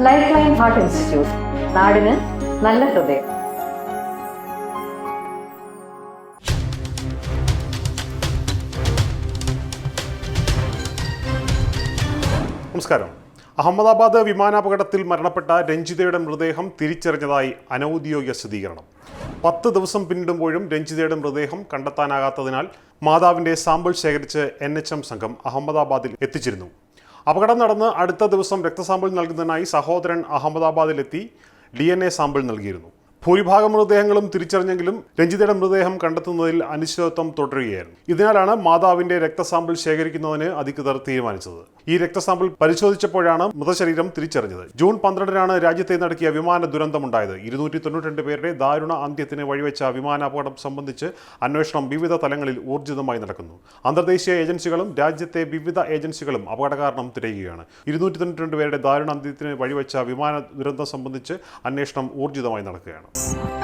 Life line heart institute നാടിന് നല്ല ഹൃദയം. നമസ്കാരം. അഹമ്മദാബാദ് വിമാനാപകടത്തിൽ മരണപ്പെട്ട രഞ്ജിതയുടെ മൃതദേഹം തിരിച്ചറിഞ്ഞതായി അനൌദ്യോഗിക സ്ഥിരീകരണം. പത്ത് ദിവസം പിന്നിടുമ്പോഴും രഞ്ജിതയുടെ മൃതദേഹം കണ്ടെത്താനാകാത്തതിനാൽ മാതാവിന്റെ സാമ്പിൾ ശേഖരിച്ച് എൻ സംഘം അഹമ്മദാബാദിൽ എത്തിച്ചിരുന്നു. അപകടം നടന്ന് അടുത്ത ദിവസം രക്തസാമ്പിൾ നൽകുന്നതിനായി സഹോദരൻ അഹമ്മദാബാദിലെത്തി. ഡി എൻ എ സാമ്പിൾ നൽകിയിരുന്നു. ഭൂരിഭാഗം മൃതദേഹങ്ങളും തിരിച്ചറിഞ്ഞെങ്കിലും രഞ്ജിതയുടെ മൃതദേഹം കണ്ടെത്തുന്നതിൽ അനിശ്ചിതത്വം തുടരുകയായിരുന്നു. ഇതിനാലാണ് മാതാവിന്റെ രക്തസാമ്പിൾ ശേഖരിക്കുന്നതിന് അധികൃതർ തീരുമാനിച്ചത്. ഈ രക്തസാമ്പിൾ പരിശോധിച്ചപ്പോഴാണ് മൃതശരീരം തിരിച്ചറിഞ്ഞത്. ജൂൺ പന്ത്രണ്ടിനാണ് രാജ്യത്തെ നടക്കിയ വിമാന ദുരന്തമുണ്ടായത്. ഇരുന്നൂറ്റി തൊണ്ണൂറ്റി പേരുടെ ദാരുണ അന്ത്യത്തിന് വഴിവെച്ച വിമാനാപകടം സംബന്ധിച്ച് അന്വേഷണം വിവിധ തലങ്ങളിൽ ഊർജിതമായി നടക്കുന്നു. അന്തർദേശീയ ഏജൻസികളും രാജ്യത്തെ വിവിധ ഏജൻസികളും അപകടകാരണം തിരയുകയാണ്. ഇരുന്നൂറ്റി തൊണ്ണൂറ്റി പേരുടെ ദാരുണ അന്ത്യത്തിന് വഴിവെച്ച വിമാന ദുരന്തം സംബന്ധിച്ച് അന്വേഷണം ഊർജിതമായി നടക്കുകയാണ്. Thanks.